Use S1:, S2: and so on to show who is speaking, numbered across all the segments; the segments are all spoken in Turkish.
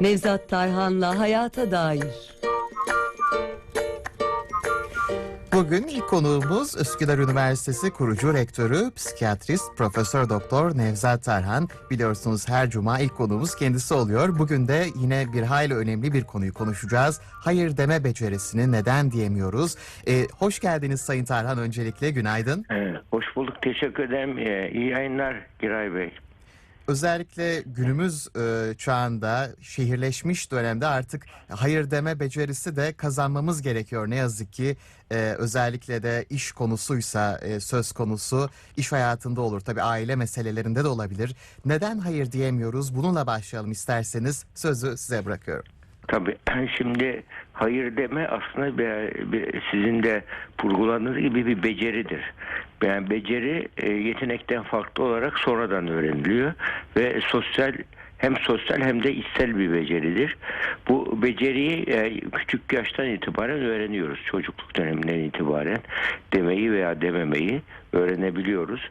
S1: Nevzat Tarhan'la Hayata Dair.
S2: Bugün ilk konuğumuz Üsküdar Üniversitesi kurucu rektörü, psikiyatrist Profesör Doktor Nevzat Tarhan. Biliyorsunuz her cuma ilk konuğumuz kendisi oluyor. Bugün de yine bir hayli önemli bir konuyu konuşacağız. Hayır deme becerisini neden diyemiyoruz? Ee, hoş geldiniz Sayın Tarhan öncelikle günaydın.
S3: Ee, hoş bulduk. Teşekkür ederim. Ee, iyi yayınlar Giray Bey.
S2: Özellikle günümüz e, çağında şehirleşmiş dönemde artık hayır deme becerisi de kazanmamız gerekiyor. Ne yazık ki e, özellikle de iş konusuysa e, söz konusu iş hayatında olur. Tabii aile meselelerinde de olabilir. Neden hayır diyemiyoruz? Bununla başlayalım isterseniz sözü size bırakıyorum.
S3: Tabii şimdi hayır deme aslında sizin de vurguladığınız gibi bir beceridir. Yani beceri e, yetenekten farklı olarak sonradan öğreniliyor ve sosyal hem sosyal hem de içsel bir beceridir. Bu beceriyi e, küçük yaştan itibaren öğreniyoruz. Çocukluk döneminden itibaren demeyi veya dememeyi öğrenebiliyoruz.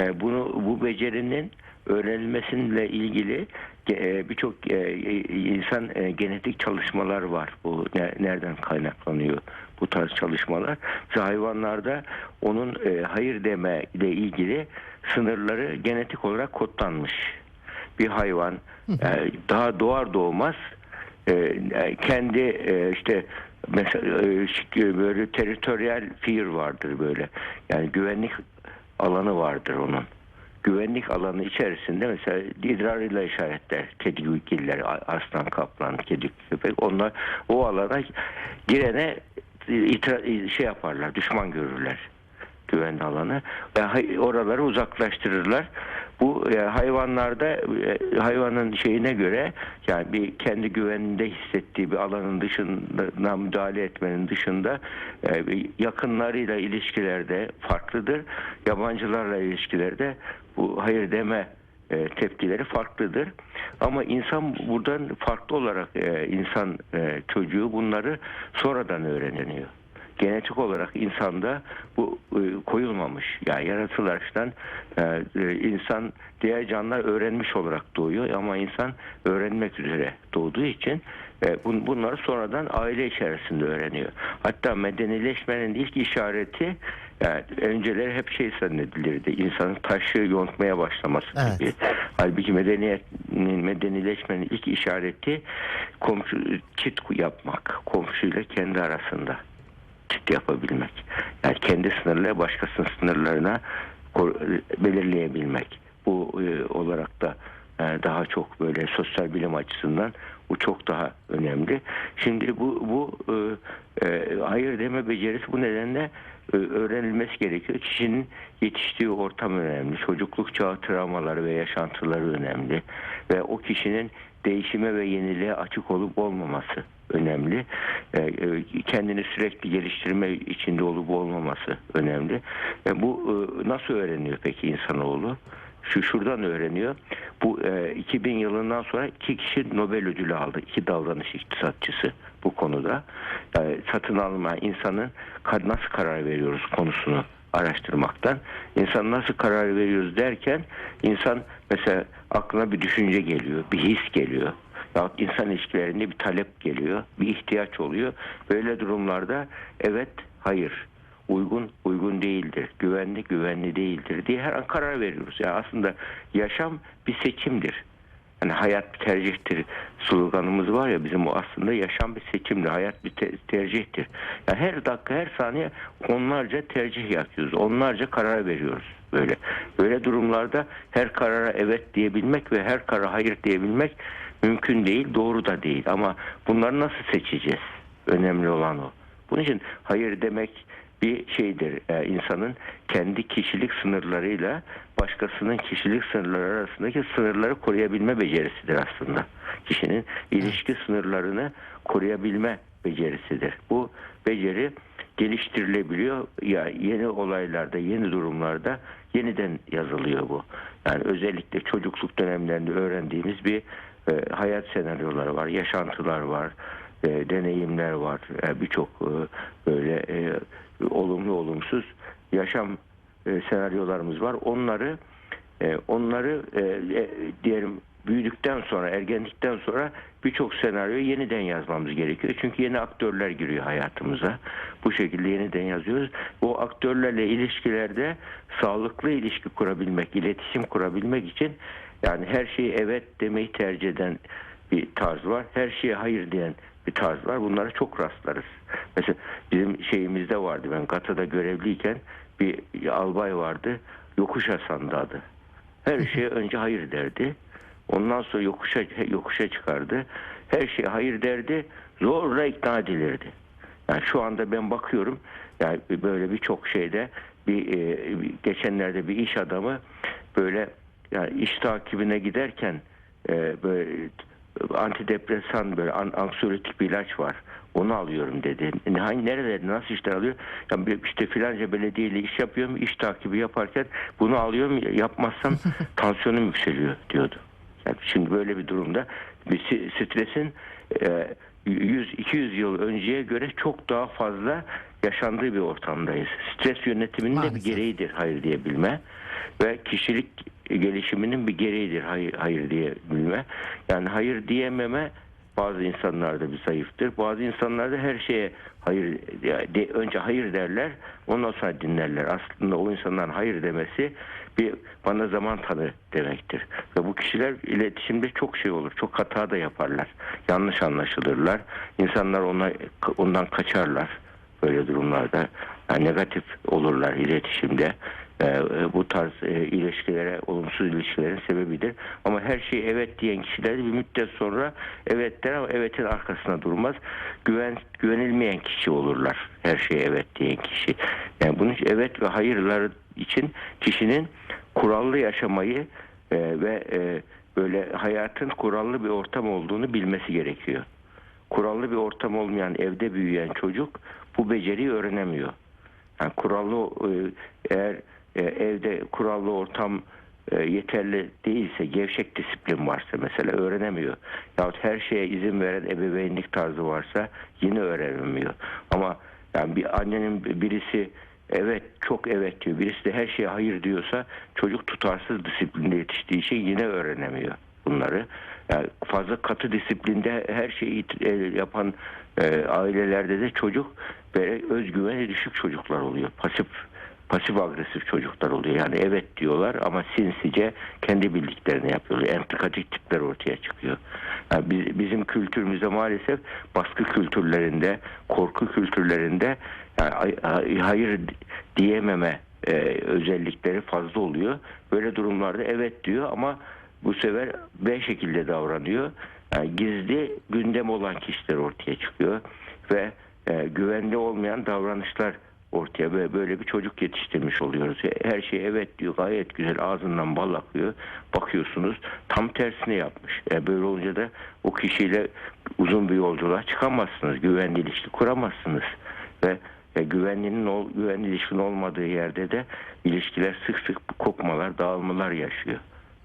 S3: E, bunu bu becerinin öğrenilmesiyle ilgili birçok e, insan e, genetik çalışmalar var. Bu ne- nereden kaynaklanıyor bu tarz çalışmalar? Mesela hayvanlarda onun e, hayır deme ile ilgili sınırları genetik olarak kodlanmış. Bir hayvan e, daha doğar doğmaz e, e, kendi e, işte mesela e, böyle teritoryal fear vardır böyle. Yani güvenlik alanı vardır onun güvenlik alanı içerisinde mesela idrarıyla işaretler kedi giller, aslan kaplan, kedi köpek onlar o alana girene itra- şey yaparlar, düşman görürler güvenli alanı ve oraları uzaklaştırırlar. Bu e, hayvanlarda e, hayvanın şeyine göre yani bir kendi güveninde hissettiği bir alanın dışına müdahale etmenin dışında e, yakınlarıyla ilişkilerde farklıdır. Yabancılarla ilişkilerde bu hayır deme e, tepkileri farklıdır. Ama insan buradan farklı olarak e, insan e, çocuğu bunları sonradan öğreniyor genetik olarak insanda bu e, koyulmamış. Yani yaratılıştan e, e, insan diğer canlılar öğrenmiş olarak doğuyor ama insan öğrenmek üzere doğduğu için bun, bunları sonradan aile içerisinde öğreniyor. Hatta medenileşmenin ilk işareti yani önceleri hep şey zannedilirdi. İnsanın taşı yontmaya başlaması
S2: Evet.
S3: gibi. Halbuki medeniyetin, medenileşmenin ilk işareti komşu çit yapmak. Komşuyla kendi arasında çit yapabilmek. Yani kendi sınırları başkasının sınırlarına belirleyebilmek. Bu e, olarak da e, daha çok böyle sosyal bilim açısından bu çok daha önemli. Şimdi bu bu e, e, deme becerisi bu nedenle e, öğrenilmesi gerekiyor. Kişinin yetiştiği ortam önemli. Çocukluk çağı travmaları ve yaşantıları önemli. Ve o kişinin değişime ve yeniliğe açık olup olmaması önemli. E, e, kendini sürekli geliştirme içinde olup olmaması önemli. E, bu nasıl öğreniyor peki insanoğlu? Şu şuradan öğreniyor. Bu e, 2000 yılından sonra iki kişi Nobel ödülü aldı. İki davranış iktisatçısı bu konuda. Satın alma insanın nasıl karar veriyoruz konusunu araştırmaktan. İnsan nasıl karar veriyoruz derken insan mesela aklına bir düşünce geliyor, bir his geliyor. Ya insan ilişkilerinde bir talep geliyor, bir ihtiyaç oluyor. Böyle durumlarda evet, hayır, uygun, uygun değildir, güvenli, güvenli değildir diye her an karar veriyoruz. Yani aslında yaşam bir seçimdir. Yani hayat bir tercihtir sloganımız var ya bizim o aslında yaşam bir seçimdir, hayat bir te- tercihtir. Yani her dakika, her saniye onlarca tercih yapıyoruz, onlarca karar veriyoruz böyle. Böyle durumlarda her karara evet diyebilmek ve her karara hayır diyebilmek mümkün değil, doğru da değil. Ama bunları nasıl seçeceğiz? Önemli olan o. Bunun için hayır demek bir şeydir. Ee, insanın kendi kişilik sınırlarıyla başkasının kişilik sınırları arasındaki sınırları koruyabilme becerisidir aslında. Kişinin ilişki sınırlarını koruyabilme becerisidir. Bu beceri geliştirilebiliyor. Ya yeni olaylarda, yeni durumlarda yeniden yazılıyor bu. Yani özellikle çocukluk dönemlerinde öğrendiğimiz bir e, hayat senaryoları var, yaşantılar var, e, deneyimler var. E, Birçok e, böyle e, olumlu olumsuz yaşam e, senaryolarımız var. Onları e, onları e, e, diyelim büyüdükten sonra, ergenlikten sonra birçok senaryoyu yeniden yazmamız gerekiyor. Çünkü yeni aktörler giriyor hayatımıza. Bu şekilde yeniden yazıyoruz. Bu aktörlerle ilişkilerde sağlıklı ilişki kurabilmek, iletişim kurabilmek için yani her şeyi evet demeyi tercih eden bir tarz var. Her şeye hayır diyen bir tarz var. Bunlara çok rastlarız. Mesela bizim şeyimizde vardı. Ben Gata'da görevliyken bir albay vardı. Yokuş Hasan'dı adı. Her şeye önce hayır derdi. Ondan sonra yokuşa yokuşa çıkardı. Her şeye hayır derdi. Zorla ikna edilirdi. Yani şu anda ben bakıyorum yani böyle birçok şeyde bir e, geçenlerde bir iş adamı böyle yani iş takibine giderken e, böyle antidepresan böyle an, anksiyolytik bir ilaç var. Onu alıyorum dedi. Hangi nerelerde nasıl işler alıyor? Ya bir- işte filanca belediyeyle iş yapıyorum. iş takibi yaparken bunu alıyorum. Yapmazsam tansiyonum yükseliyor diyordu. Yani şimdi böyle bir durumda bir si- stresin e, 100-200 yıl önceye göre çok daha fazla yaşandığı bir ortamdayız. Stres yönetiminin de bir
S2: Maalesef.
S3: gereğidir hayır diyebilme ve kişilik gelişiminin bir gereğidir hayır, hayır diyebilme. Yani hayır diyememe bazı insanlarda bir zayıftır. Bazı insanlarda her şeye hayır de, önce hayır derler, ondan sonra dinlerler. Aslında o insanların hayır demesi bir bana zaman tanı demektir. Ve bu kişiler iletişimde çok şey olur. Çok hata da yaparlar. Yanlış anlaşılırlar. İnsanlar ona ondan kaçarlar böyle durumlarda. Yani negatif olurlar iletişimde. Ee, bu tarz e, ilişkilere, olumsuz ilişkilerin sebebidir. Ama her şey evet diyen kişiler bir müddet sonra evet der ama evetin arkasına durmaz. Güven güvenilmeyen kişi olurlar. Her şeye evet diyen kişi. Yani bunun için evet ve hayırları için kişinin kurallı yaşamayı e, ve e, böyle hayatın kurallı bir ortam olduğunu bilmesi gerekiyor. Kurallı bir ortam olmayan evde büyüyen çocuk bu beceriyi öğrenemiyor. Yani kurallı eğer e, evde kurallı ortam e, yeterli değilse, gevşek disiplin varsa mesela öğrenemiyor. Yahut her şeye izin veren ebeveynlik tarzı varsa yine öğrenemiyor. Ama yani bir annenin birisi evet çok evet diyor, birisi de her şeye hayır diyorsa çocuk tutarsız disiplinde yetiştiği için yine öğrenemiyor bunları. Yani fazla katı disiplinde her şeyi e, yapan ailelerde de çocuk özgüveni düşük çocuklar oluyor. Pasif pasif agresif çocuklar oluyor. Yani evet diyorlar ama sinsice kendi bildiklerini yapıyorlar. Entrikatik tipler ortaya çıkıyor. Yani biz- bizim kültürümüzde maalesef baskı kültürlerinde, korku kültürlerinde yani ay- ay- hayır diyememe e, özellikleri fazla oluyor. Böyle durumlarda evet diyor ama bu sefer B şekilde davranıyor. Yani gizli gündem olan kişiler ortaya çıkıyor ve e, güvenli olmayan davranışlar ortaya ve böyle bir çocuk yetiştirmiş oluyoruz. Her şey evet diyor gayet güzel ağzından bal akıyor. Bakıyorsunuz tam tersini yapmış. E, böyle olunca da o kişiyle uzun bir yolculuğa çıkamazsınız. Güvenli ilişki kuramazsınız. Ve e, güvenlinin ol, güvenli ilişkin olmadığı yerde de ilişkiler sık sık kopmalar, dağılmalar yaşıyor.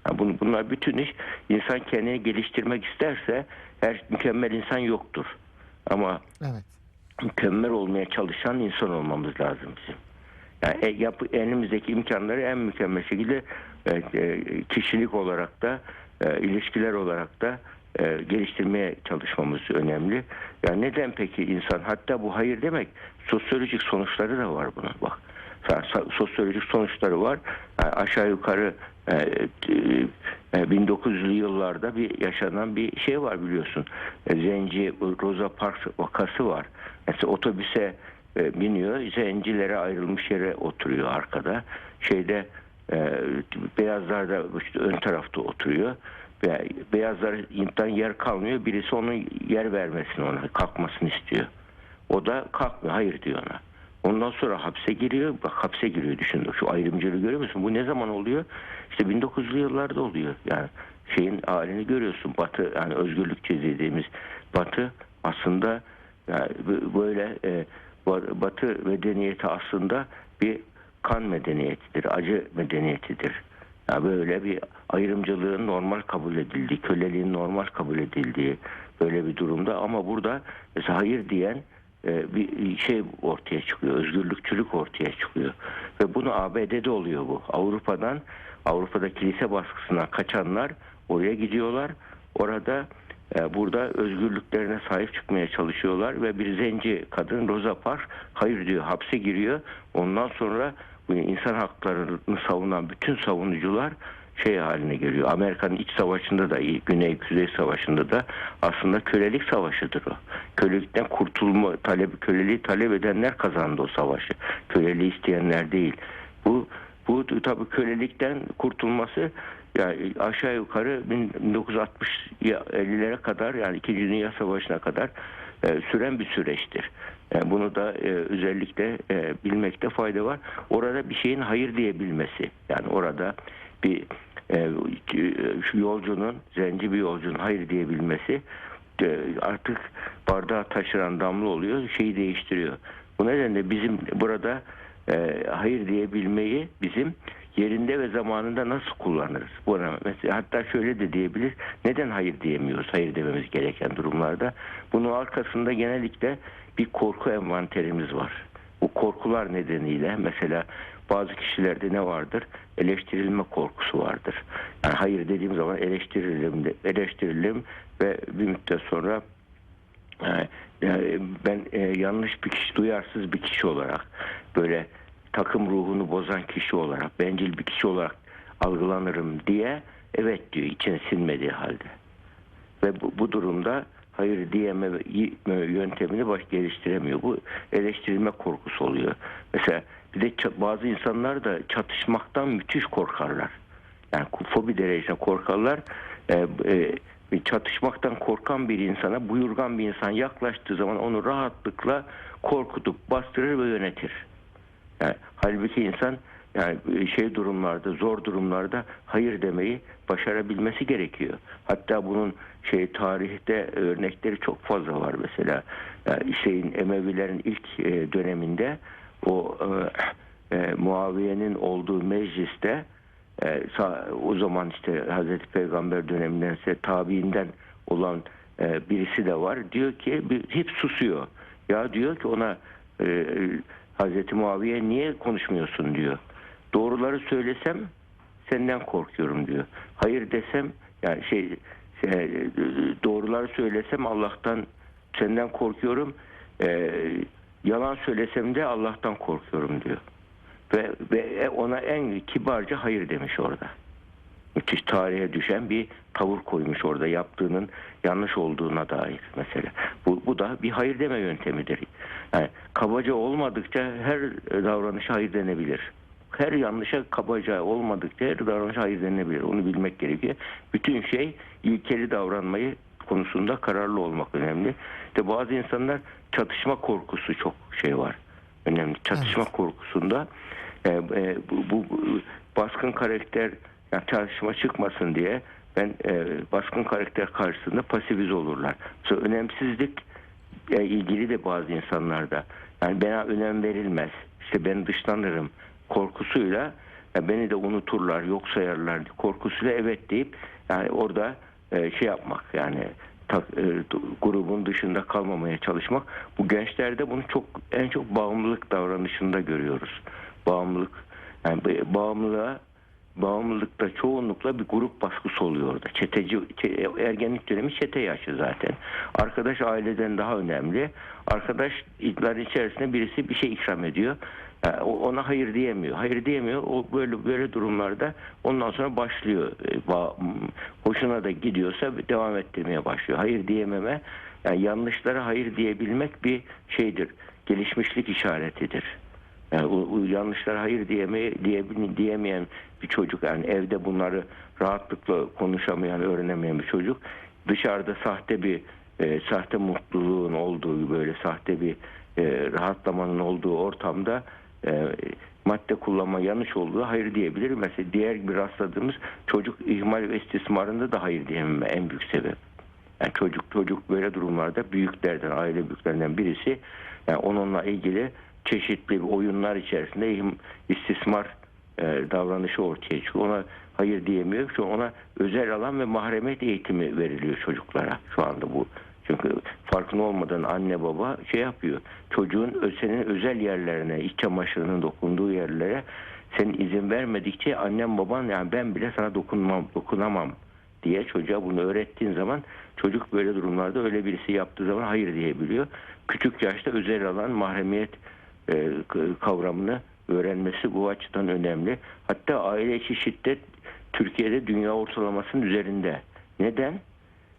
S3: Bun- bunlar bütün iş insan kendini geliştirmek isterse her mükemmel insan yoktur. Ama
S2: Evet.
S3: Mükemmel olmaya çalışan insan olmamız lazım bizim. Yani e, yapı, elimizdeki imkanları en mükemmel şekilde e, e, kişilik olarak da ilişkiler olarak da geliştirmeye çalışmamız önemli. Yani neden peki insan hatta bu hayır demek sosyolojik sonuçları da var bunun bak. Sosyolojik sonuçları var. Yani aşağı yukarı e, e, 1900'lü yıllarda bir yaşanan bir şey var biliyorsun. E, Zenci Rosa Parks vakası var. Mesela otobüse e, biniyor, zencilere ayrılmış yere oturuyor arkada. Şeyde e, beyazlar da işte ön tarafta oturuyor. Ve beyazlardan yer kalmıyor. Birisi onun yer vermesini ona, kalkmasını istiyor. O da kalkmıyor, hayır diyor ona. Ondan sonra hapse giriyor. Bak hapse giriyor düşün. Şu ayrımcılığı görüyor musun? Bu ne zaman oluyor? İşte 1900'lü yıllarda oluyor. Yani şeyin halini görüyorsun. Batı yani özgürlükçü dediğimiz Batı aslında yani böyle e, ba- Batı medeniyeti aslında bir kan medeniyetidir, acı medeniyetidir. Yani böyle bir ayrımcılığın normal kabul edildiği, köleliğin normal kabul edildiği böyle bir durumda ama burada mesela hayır diyen bir şey ortaya çıkıyor, özgürlükçülük ortaya çıkıyor. Ve bunu ABD'de oluyor bu. Avrupa'dan, Avrupa'da kilise baskısına kaçanlar oraya gidiyorlar. Orada e, burada özgürlüklerine sahip çıkmaya çalışıyorlar ve bir zenci kadın Rosa Parks hayır diyor hapse giriyor. Ondan sonra insan haklarını savunan bütün savunucular şey haline geliyor. Amerika'nın iç savaşında da Güney Kuzey Savaşı'nda da aslında kölelik savaşıdır o. Kölelikten kurtulma talep köleliği talep edenler kazandı o savaşı. Köleliği isteyenler değil. Bu bu tabii kölelikten kurtulması yani aşağı yukarı 1960-50'lere kadar yani 2. Dünya Savaşı'na kadar e, süren bir süreçtir. Yani bunu da e, özellikle e, bilmekte fayda var. Orada bir şeyin hayır diyebilmesi. Yani orada bir e, şu yolcunun, zenci bir yolcunun hayır diyebilmesi e, artık bardağı taşıran damla oluyor, şeyi değiştiriyor. Bu nedenle bizim burada e, hayır diyebilmeyi bizim yerinde ve zamanında nasıl kullanırız? Bu önemli. Mesela hatta şöyle de diyebilir. Neden hayır diyemiyoruz? Hayır dememiz gereken durumlarda. Bunun arkasında genellikle bir korku envanterimiz var. Bu korkular nedeniyle mesela bazı kişilerde ne vardır? Eleştirilme korkusu vardır. Yani hayır dediğim zaman eleştirilim, eleştirilim ve bir müddet sonra e, e, ben e, yanlış bir kişi, duyarsız bir kişi olarak böyle takım ruhunu bozan kişi olarak, bencil bir kişi olarak algılanırım diye evet diyor içine sinmediği halde. Ve bu, bu durumda hayır diyeme yöntemini baş geliştiremiyor. Bu eleştirilme korkusu oluyor. Mesela bir de bazı insanlar da çatışmaktan müthiş korkarlar. Yani fobi derecesinde korkarlar. Ee, e, çatışmaktan korkan bir insana buyurgan bir insan yaklaştığı zaman onu rahatlıkla korkutup bastırır ve yönetir. Yani, halbuki insan yani şey durumlarda, zor durumlarda hayır demeyi başarabilmesi gerekiyor. Hatta bunun şey tarihte örnekleri çok fazla var mesela. Yani şeyin Emevilerin ilk e, döneminde o e, e, Muaviye'nin olduğu mecliste e, sa- o zaman işte Hazreti Peygamber döneminden ise tabiinden olan e, birisi de var. Diyor ki bir, hep susuyor. Ya diyor ki ona e, Hazreti Muaviye niye konuşmuyorsun diyor. Doğruları söylesem senden korkuyorum diyor. Hayır desem yani şey, şey, doğruları söylesem Allah'tan senden korkuyorum. E, yalan söylesem de Allah'tan korkuyorum diyor. Ve, ve ona en kibarca hayır demiş orada. Müthiş tarihe düşen bir tavır koymuş orada yaptığının yanlış olduğuna dair mesela. Bu, bu da bir hayır deme yöntemidir. Yani kabaca olmadıkça her davranışa hayır denebilir. Her yanlışa kabaca olmadıkça her davranışa hayır denebilir. Onu bilmek gerekiyor. Bütün şey ilkeli davranmayı konusunda kararlı olmak önemli. İşte bazı insanlar çatışma korkusu çok şey var. Önemli. Çatışma
S2: Evet.
S3: korkusunda e, e, bu, bu, bu baskın karakter yani çatışma çıkmasın diye ben e, baskın karakter karşısında pasifize olurlar. Sonra önemsizlik e, ilgili de bazı insanlarda yani bana önem verilmez. İşte ben dışlanırım korkusuyla e, beni de unuturlar, yok sayarlar korkusuyla evet deyip yani orada e, şey yapmak yani grubun dışında kalmamaya çalışmak. Bu gençlerde bunu çok en çok bağımlılık davranışında görüyoruz. Bağımlılık yani bağımlılığa bağımlılıkta çoğunlukla bir grup baskısı oluyor orada. Çeteci çe- ergenlik dönemi çete yaşı zaten. Arkadaş aileden daha önemli. Arkadaşların içerisinde birisi bir şey ikram ediyor. Yani ona hayır diyemiyor. Hayır diyemiyor. O böyle böyle durumlarda ondan sonra başlıyor. Hoşuna da gidiyorsa devam ettirmeye başlıyor. Hayır diyememe yani yanlışlara hayır diyebilmek bir şeydir. Gelişmişlik işaretidir. Yani o, o yanlışlara hayır diyeme, diye, diyemeyen bir çocuk yani evde bunları rahatlıkla konuşamayan, öğrenemeyen bir çocuk dışarıda sahte bir e, sahte mutluluğun olduğu böyle sahte bir e, rahatlamanın olduğu ortamda e, madde kullanma yanlış olduğu hayır diyebilir. Mesela diğer bir rastladığımız çocuk ihmal ve istismarında da hayır diyememe en büyük sebep. Yani çocuk çocuk böyle durumlarda büyüklerden, aile büyüklerinden birisi yani onunla ilgili çeşitli oyunlar içerisinde istismar e, davranışı ortaya çıkıyor. Ona hayır diyemiyor. Şu ona özel alan ve mahremiyet eğitimi veriliyor çocuklara şu anda bu. Çünkü farkında olmadan anne baba şey yapıyor. Çocuğun senin özel yerlerine, iç çamaşırının dokunduğu yerlere senin izin vermedikçe annem baban yani ben bile sana dokunmam, dokunamam diye çocuğa bunu öğrettiğin zaman çocuk böyle durumlarda öyle birisi yaptığı zaman hayır diyebiliyor. Küçük yaşta özel alan mahremiyet e, kavramını öğrenmesi bu açıdan önemli. Hatta aile içi şiddet Türkiye'de dünya ortalamasının üzerinde. Neden?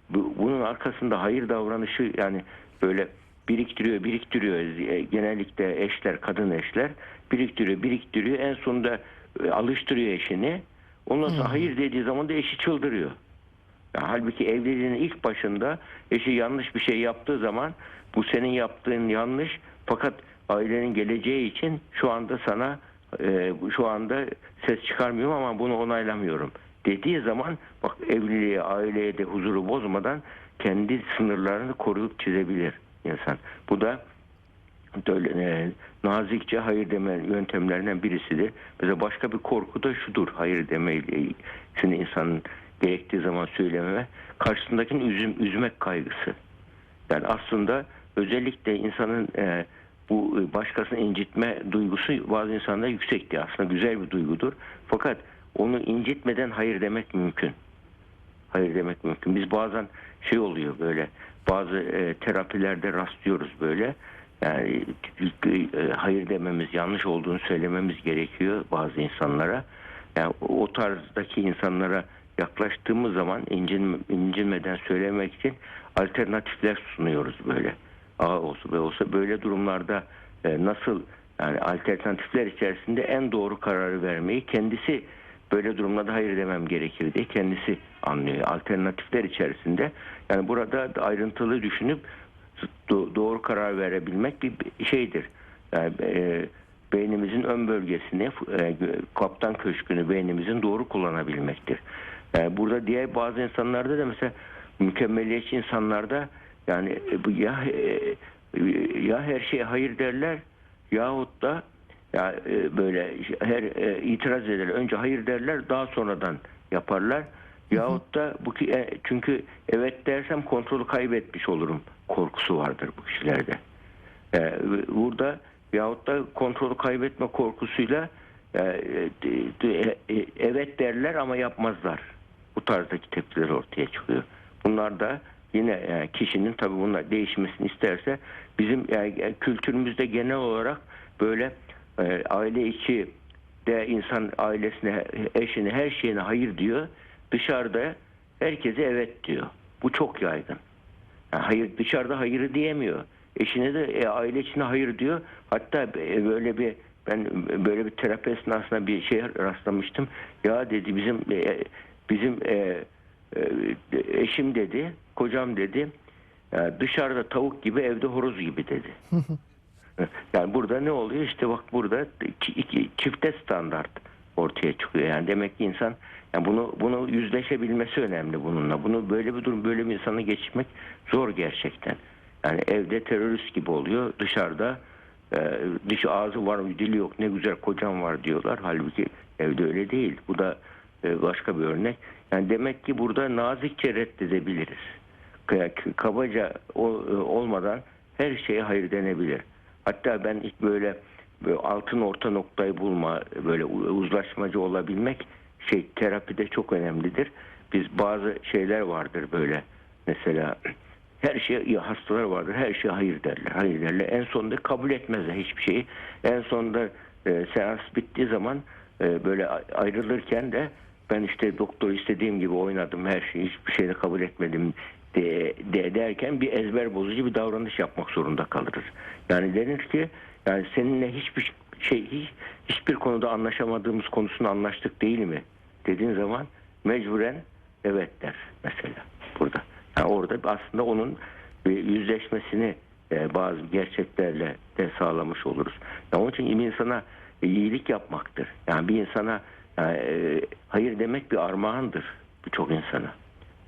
S3: Bu, bunun arkasında hayır davranışı yani böyle biriktiriyor, biriktiriyor. E, Genellikle eşler, kadın eşler biriktiriyor, biriktiriyor. En sonunda e, alıştırıyor eşini. Ondan sonra hayır dediği zaman da eşi çıldırıyor. Ya halbuki evliliğin ilk başında eşi yanlış bir şey yaptığı zaman bu senin yaptığın yanlış fakat ailenin geleceği için şu anda sana e, şu anda ses çıkarmıyorum ama bunu onaylamıyorum dediği zaman bak evliliğe aileye de huzuru bozmadan kendi sınırlarını koruyup çizebilir insan. Bu da böyle, e, nazikçe hayır deme yöntemlerinden birisidir. Mesela başka bir korku da şudur. Hayır demeyle şimdi insanın gerektiği zaman söylememe karşısındakini üzüm, üzmek kaygısı. Yani aslında özellikle insanın e, bu başkasını incitme duygusu bazı insanlarda yüksekti. Aslında güzel bir duygudur. Fakat onu incitmeden hayır demek mümkün. Hayır demek mümkün. Biz bazen şey oluyor böyle bazı e, terapilerde rastlıyoruz böyle. Yani e, hayır dememiz yanlış olduğunu söylememiz gerekiyor bazı insanlara. Yani o tarzdaki insanlara yaklaştığımız zaman incin, incinmeden söylemek için alternatifler sunuyoruz böyle. A olsa B olsa böyle durumlarda e, nasıl yani alternatifler içerisinde en doğru kararı vermeyi kendisi böyle durumlarda hayır demem gerekir diye kendisi anlıyor. Alternatifler içerisinde yani burada da ayrıntılı düşünüp do- doğru karar verebilmek bir şeydir. Yani, e, beynimizin ön bölgesini, e, kaptan köşkünü beynimizin doğru kullanabilmektir. E, burada diğer bazı insanlarda da mesela mükemmeliyetçi insanlarda yani e, ya e, ya her şeye hayır derler yahut da ya e, böyle her e, itiraz ederler. Önce hayır derler, daha sonradan yaparlar. Yahut da bu ki e, çünkü evet dersem kontrolü kaybetmiş olurum korkusu vardır bu kişilerde. E, burada yahut da kontrolü kaybetme korkusuyla e, de- e, evet derler ama yapmazlar. Bu tarzdaki tepkiler ortaya çıkıyor. Bunlar da yine e, kişinin tabii bunlar değişmesini isterse bizim yani, e, kültürümüzde genel olarak böyle e, aile içi de insan ailesine, eşine, her şeyine hayır diyor. Dışarıda herkese evet diyor. Bu çok yaygın. Yani hayır dışarıda hayır diyemiyor. Eşine de e, aile içine hayır diyor. Hatta e, böyle bir ben böyle bir terapi esnasında bir şey rastlamıştım. Ya dedi bizim e, bizim e, e, eşim dedi, kocam dedi. dışarıda tavuk gibi evde horoz gibi dedi. Yani burada ne oluyor? İşte bak burada iki, çifte standart ortaya çıkıyor. Yani demek ki insan yani bunu bunu yüzleşebilmesi önemli bununla. Bunu böyle bir durum böyle bir insanı geçmek zor gerçekten. Yani evde terörist gibi oluyor. Dışarıda e, dış ağzı var mı dili yok ne güzel kocam var diyorlar. Halbuki evde öyle değil. Bu da e, başka bir örnek. Yani demek ki burada nazikçe reddedebiliriz. Kabaca o- e, olmadan her şeye hayır denebilir. Hatta ben ilk böyle, böyle altın orta noktayı bulma, böyle uzlaşmacı olabilmek şey terapide çok önemlidir. Biz bazı şeyler vardır böyle. Mesela her şey hastalar vardır her şeye hayır derler. Hayır derler. En sonunda kabul etmezler hiçbir şeyi. En sonunda e, seans bittiği zaman e, böyle ayrılırken de ben işte doktor istediğim gibi oynadım her şeyi hiçbir şeyi kabul etmedim de, de derken bir ezber bozucu bir davranış yapmak zorunda kalırız. Yani denir ki yani seninle hiçbir şey hiç, hiçbir konuda anlaşamadığımız konusunda anlaştık değil mi dediğin zaman mecburen evet der mesela burada. Yani orada aslında onun e, yüzleşmesini e, bazı gerçeklerle de sağlamış oluruz. Yani onun için bir insana e, iyilik yapmaktır. Yani bir insana yani, hayır demek bir armağandır birçok insana.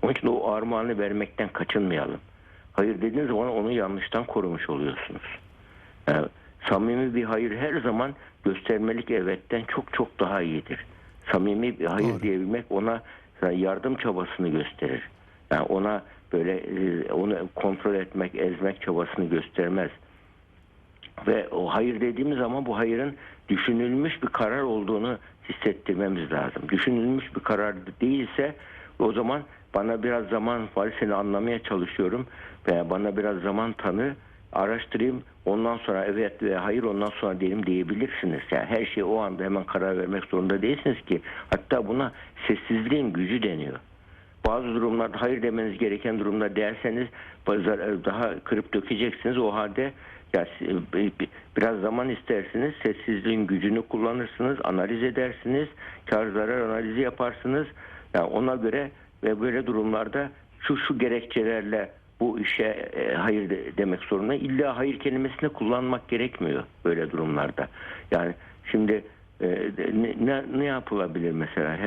S3: Onun için o armağanı vermekten kaçınmayalım. Hayır dediğiniz zaman onu yanlıştan korumuş oluyorsunuz. Yani samimi bir hayır her zaman göstermelik evetten çok çok daha iyidir. Samimi bir hayır
S4: Doğru.
S3: diyebilmek ona yardım çabasını gösterir. Yani ona böyle e, onu kontrol etmek, ezmek çabasını göstermez. Ve o hayır dediğimiz zaman bu hayırın düşünülmüş bir karar olduğunu hissettirmemiz lazım. Düşünülmüş bir karar değilse o zaman bana biraz zaman var seni anlamaya çalışıyorum bana biraz zaman tanı araştırayım ondan sonra evet veya hayır ondan sonra diyelim diyebilirsiniz. Yani her şey o anda hemen karar vermek zorunda değilsiniz ki. Hatta buna sessizliğin gücü deniyor. Bazı durumlarda hayır demeniz gereken durumda derseniz daha kırıp dökeceksiniz. O halde ya, e, biraz zaman istersiniz. Sessizliğin gücünü kullanırsınız. Analiz edersiniz. Kar zarar analizi yaparsınız. Yani ona göre ve böyle durumlarda şu şu gerekçelerle bu işe e, hayır de- demek zorunda. İlla hayır kelimesini kullanmak gerekmiyor böyle durumlarda. Yani şimdi e, ne, ne, yapılabilir mesela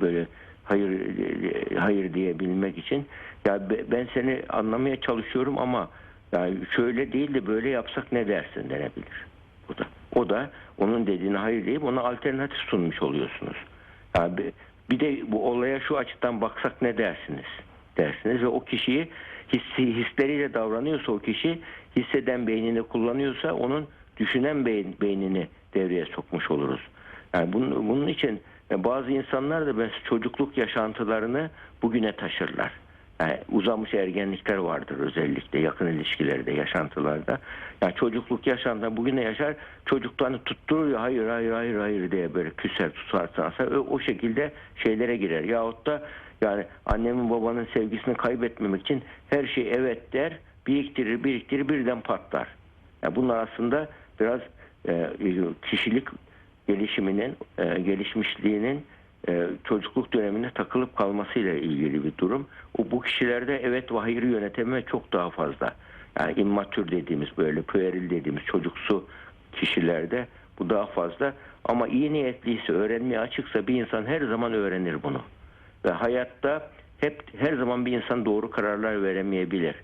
S3: böyle hayır e, hayır diyebilmek için ya be- ben seni anlamaya çalışıyorum ama yani şöyle değil de böyle yapsak ne dersin denebilir. Bu da o da onun dediğine hayır deyip ona alternatif sunmuş oluyorsunuz. Yani bir- de bu olaya şu açıdan baksak ne dersiniz dersiniz ve o kişiyi hissi, hisleriyle davranıyorsa o kişi hisseden beynini kullanıyorsa onun düşünen beyin, beynini devreye sokmuş oluruz. Yani bunun, bunun için e, bazı insanlar da mesela çocukluk yaşantılarını bugüne taşırlar. Yani uzamış ergenlikler vardır özellikle yakın ilişkilerde, yaşantılarda. Yani çocukluk yaşantı bugüne yaşar, çocuklarını tutturur ya hayır hayır hayır hayır diye böyle küser tutar sansa o şekilde şeylere girer. Yahut da yani annemin babanın sevgisini kaybetmemek için her şey evet der, biriktirir biriktirir birden patlar. Yani bunlar aslında biraz e, kişilik gelişiminin, e, gelişmişliğinin e, çocukluk dönemine takılıp kalmasıyla ilgili bir durum. O bu kişilerde evet ve hayırı yöneteme çok daha fazla. Yani immatür dediğimiz böyle pueril dediğimiz çocuksu kişilerde bu daha fazla. Ama iyi niyetliyse, öğrenmeye açıksa bir insan her zaman öğrenir bunu. Ve hayatta hep her zaman bir insan doğru kararlar veremeyebilir.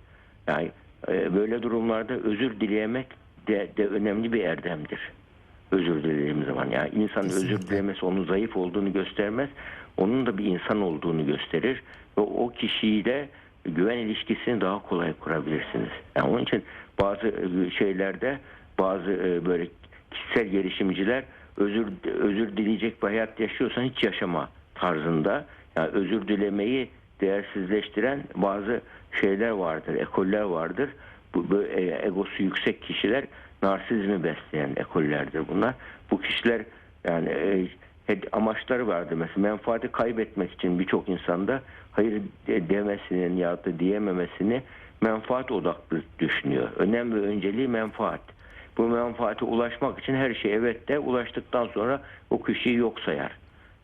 S3: Yani e, böyle durumlarda özür dilemek de, de önemli bir erdemdir özür dilediğim zaman. Yani insanın özür dilemesi onun zayıf olduğunu göstermez. Onun da bir insan olduğunu gösterir. Ve o kişiyle güven ilişkisini daha kolay kurabilirsiniz. Yani onun için bazı e, şeylerde bazı e, böyle kişisel gelişimciler özür özür dileyecek bir hayat yaşıyorsan hiç yaşama tarzında. Yani özür dilemeyi değersizleştiren bazı şeyler vardır, ekoller vardır. Bu, bu e, egosu yüksek kişiler narsizmi besleyen ekollerdir bunlar. Bu kişiler yani e, amaçları vardır. Mesela menfaati kaybetmek için birçok insanda hayır de- demesinin ya da diyememesini menfaat odaklı düşünüyor. Önem ve önceliği menfaat. Bu menfaate ulaşmak için her şey evet de ulaştıktan sonra o kişiyi yok sayar.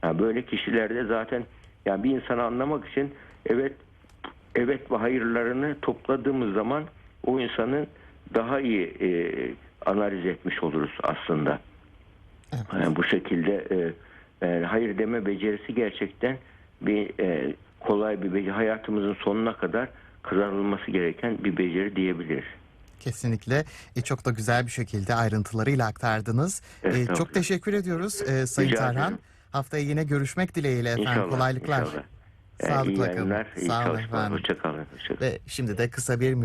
S3: Yani böyle kişilerde zaten yani bir insanı anlamak için evet evet ve hayırlarını topladığımız zaman o insanın daha iyi e, analiz etmiş oluruz aslında.
S2: Evet.
S3: Yani bu şekilde e, e, hayır deme becerisi gerçekten bir e, kolay bir beceri. Hayatımızın sonuna kadar kazanılması gereken bir beceri diyebiliriz.
S2: Kesinlikle e, çok da güzel bir şekilde ayrıntılarıyla aktardınız. E, çok teşekkür ediyoruz e, Sayın
S3: Rica
S2: Tarhan.
S3: ederim.
S2: Haftaya yine görüşmek dileğiyle efendim.
S3: İnşallah.
S2: Kolaylıklar.
S3: inşallah. E,
S2: Sağlıkla kalın. Sağ olun efendim.
S3: Hoşçakalın. Hoşça.
S2: Ve şimdi de kısa bir